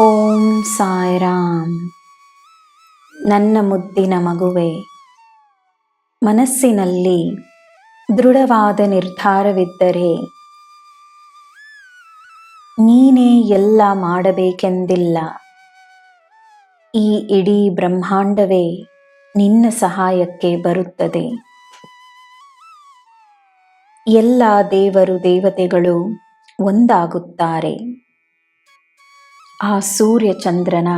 ಓಂ ಸಾಯಿರಾಮ್. ನನ್ನ ಮುದ್ದಿನ ಮಗುವೆ, ಮನಸ್ಸಿನಲ್ಲಿ ದೃಢವಾದ ನಿರ್ಧಾರವಿದ್ದರೆ ನೀನೇ ಎಲ್ಲ ಮಾಡಬೇಕೆಂದಿಲ್ಲ. ಈ ಇಡೀ ಬ್ರಹ್ಮಾಂಡವೇ ನಿನ್ನ ಸಹಾಯಕ್ಕೆ ಬರುತ್ತದೆ. ಎಲ್ಲ ದೇವರು ದೇವತೆಗಳು ಒಂದಾಗುತ್ತಾರೆ. ಆ ಸೂರ್ಯ ಚಂದ್ರನ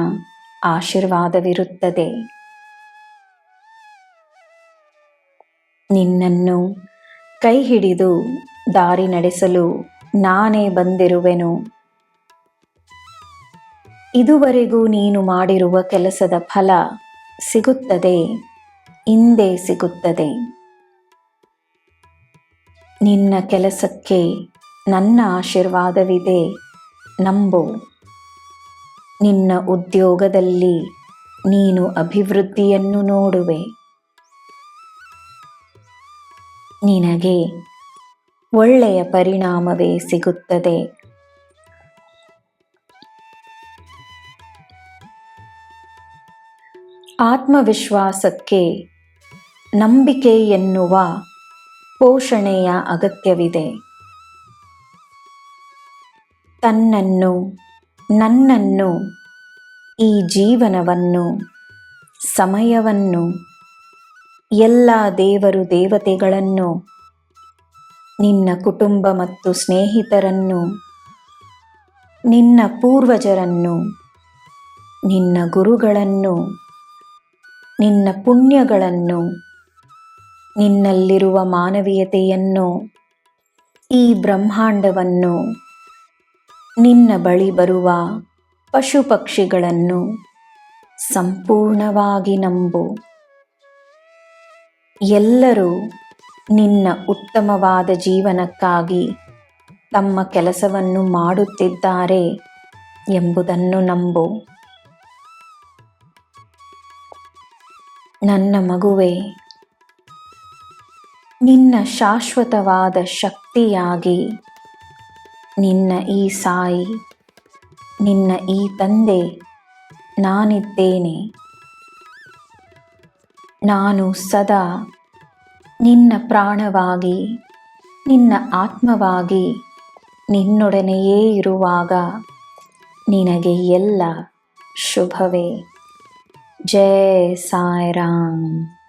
ಆಶೀರ್ವಾದವಿರುತ್ತದೆ. ನಿನ್ನನ್ನು ಕೈ ಹಿಡಿದು ದಾರಿ ನಡೆಸಲು ನಾನೇ ಬಂದಿರುವೆನು. ಇದುವರೆಗೂ ನೀನು ಮಾಡಿರುವ ಕೆಲಸದ ಫಲ ಸಿಗುತ್ತದೆ, ಹಿಂದೆ ಸಿಗುತ್ತದೆ. ನಿನ್ನ ಕೆಲಸಕ್ಕೆ ನನ್ನ ಆಶೀರ್ವಾದವಿದೆ, ನಂಬು. ನಿನ್ನ ಉದ್ಯೋಗದಲ್ಲಿ ನೀನು ಅಭಿವೃದ್ಧಿಯನ್ನು ನೋಡುವೆ. ನಿನಗೆ ಒಳ್ಳೆಯ ಪರಿಣಾಮವೇ ಸಿಗುತ್ತದೆ. ಆತ್ಮವಿಶ್ವಾಸಕ್ಕೆ ನಂಬಿಕೆ ಎನ್ನುವ ಪೋಷಣೆಯ ಅಗತ್ಯವಿದೆ. ತನ್ನನ್ನು ನನ್ನನ್ನು, ಈ ಜೀವನವನ್ನು, ಸಮಯವನ್ನು, ಎಲ್ಲ ದೇವರು ದೇವತೆಗಳನ್ನು, ನಿನ್ನ ಕುಟುಂಬ ಮತ್ತು ಸ್ನೇಹಿತರನ್ನು, ನಿನ್ನ ಪೂರ್ವಜರನ್ನು, ನಿನ್ನ ಗುರುಗಳನ್ನು, ನಿನ್ನ ಪುಣ್ಯಗಳನ್ನು, ನಿನ್ನಲ್ಲಿರುವ ಮಾನವೀಯತೆಯನ್ನು, ಈ ಬ್ರಹ್ಮಾಂಡವನ್ನು ನಿನ್ನ ಬಳಿ ಬರುವ ಪಶು ಪಕ್ಷಿಗಳನ್ನು ಸಂಪೂರ್ಣವಾಗಿ ನಂಬು. ಎಲ್ಲರೂ ನಿನ್ನ ಉತ್ತಮವಾದ ಜೀವನಕ್ಕಾಗಿ ತಮ್ಮ ಕೆಲಸವನ್ನು ಮಾಡುತ್ತಿದ್ದಾರೆ ಎಂಬುದನ್ನು ನಂಬು. ನನ್ನ ಮಗುವೆ, ನಿನ್ನ ಶಾಶ್ವತವಾದ ಶಕ್ತಿಯಾಗಿ ನಿನ್ನ ಈ ಸಾಯಿ, ನಿನ್ನ ಈ ತಂದೆ ನಾನಿದ್ದೇನೆ. ನಾನು ಸದಾ ನಿನ್ನ ಪ್ರಾಣವಾಗಿ, ನಿನ್ನ ಆತ್ಮವಾಗಿ ನಿನ್ನೊಡನೆಯೇ ಇರುವಾಗ ನಿನಗೆ ಎಲ್ಲ ಶುಭವೇ. ಜಯ ಸಾಯಿರಾಮ್.